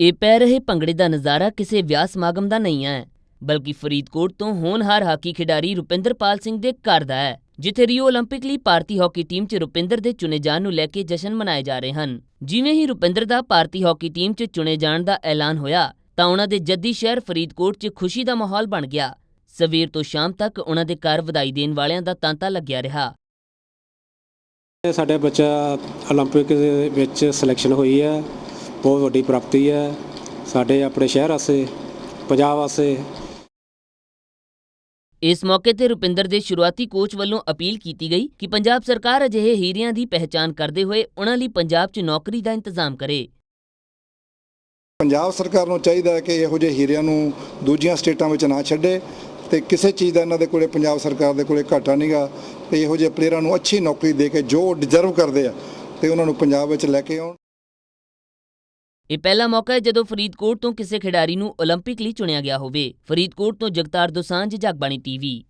ਇਹ ਪੈ ਰਹੇ ਭੰਗੜੇ ਦਾ ਨਜ਼ਾਰਾ ਕਿਸੇ ਵਿਆਹ ਸਮਾਗਮ ਦਾ ਨਹੀਂ ਹੈ ਬਲਕਿ ਫਰੀਦਕੋਟ ਤੋਂ ਹੋਣਹਾਰ ਹਾਕੀ ਖਿਡਾਰੀ ਰੁਪਿੰਦਰਪਾਲ ਸਿੰਘ ਦੇ ਘਰ ਦਾ ਹੈ ਜਿੱਥੇ ਰੀਓ 올림픽 ਲਈ ਭਾਰਤੀ ਹਾਕੀ ਟੀਮ 'ਚ ਰੁਪਿੰਦਰ ਦੇ ਚੁਣੇ ਜਾਣ ਨੂੰ ਲੈ ਕੇ ਜਸ਼ਨ ਮਨਾਏ ਜਾ ਰਹੇ ਹਨ ਜਿਵੇਂ ਹੀ ਰੁਪਿੰਦਰ ਦਾ ਭਾਰਤੀ ਹਾਕੀ ਟੀਮ 'ਚ ਚੁਣੇ ਜਾਣ ਦਾ ਐਲਾਨ ਹੋਇਆ ਤਾਂ ਉਹਨਾਂ ਦੇ ਜੱਦੀ ਸ਼ਹਿਰ ਫਰੀਦਕੋਟ 'ਚ ਖੁਸ਼ੀ ਦਾ ਮਾਹੌਲ ਬਣ ਗਿਆ ਸਵੇਰ ਤੋਂ ਸ਼ਾਮ ਤੱਕ ਉਹਨਾਂ ਦੇ ਘਰ ਵਧਾਈ ਦੇਣ ਵਾਲਿਆਂ ਦਾ ਤਾਂਤਾ ਲੱਗਿਆ ਰਿਹਾ ਇਹ ਸਾਡੇ ਬੱਚਾ 올림픽 ਦੇ ਵਿੱਚ ਸਿਲੈਕਸ਼ਨ ਹੋਈ ਹੈ ਬਹੁਤ ਵੱਡੀ ਪ੍ਰਾਪਤੀ ਹੈ। ਸਾਡੇ ਆਪਣੇ ਸ਼ਹਿਰ ਵਾਸਤੇ ਪੰਜਾਬ ਵਾਸਤੇ ਇਸ ਮੌਕੇ ਤੇ ਰੁਪਿੰਦਰ ਦੇ ਸ਼ੁਰੂਆਤੀ ਕੋਚ ਵੱਲੋਂ ਅਪੀਲ ਕੀਤੀ ਗਈ ਕਿ ਪੰਜਾਬ ਸਰਕਾਰ ਅਜਿਹੇ ਹੀਰਿਆਂ ਦੀ ਪਹਿਚਾਣ ਕਰਦੇ ਹੋਏ ਉਹਨਾਂ ਲਈ ਪੰਜਾਬ 'ਚ ਨੌਕਰੀ ਦਾ ਇੰਤਜ਼ਾਮ ਕਰੇ। ਪੰਜਾਬ ਸਰਕਾਰ ਨੂੰ ਚਾਹੀਦਾ ਹੈ ਕਿ ਇਹੋ ਜਿਹੇ ਹੀਰਿਆਂ ਨੂੰ ਦੂਜੀਆਂ ਸਟੇਟਾਂ ਵਿੱਚ ਨਾ ਛੱਡੇ ਤੇ ਕਿਸੇ ਚੀਜ਼ ਦਾ ਇਹਨਾਂ ਦੇ ਕੋਲੇ ਪੰਜਾਬ ਸਰਕਾਰ ਦੇ ਕੋਲੇ ਘਾਟਾ ਨਹੀਂਗਾ ਤੇ ਇਹੋ ਜਿਹੇ ਪਲੇਅਰਾਂ ਨੂੰ ਅੱਛੀ ਨੌਕਰੀ ਦੇ ਕੇ ਜੋ ਡਿਜ਼ਰਵ ਕਰਦੇ ਆ ਤੇ ਉਹਨਾਂ ਨੂੰ ਪੰਜਾਬ ਵਿੱਚ ਲੈ ਕੇ ਆਉਣ। ਇਹ ਪਹਿਲਾ ਮੌਕਾ ਹੈ ਜਦੋਂ ਫਰੀਦਕੋਟ ਤੋਂ ਕਿਸੇ ਖਿਡਾਰੀ ਨੂੰ 올림픽 ਲਈ ਚੁਣਿਆ ਗਿਆ ਹੋਵੇ ਫਰੀਦਕੋਟ ਤੋਂ ਜਗਤਾਰ ਦੋਸਾਂਝ ਜਗਬਾਣੀ ਟੀਵੀ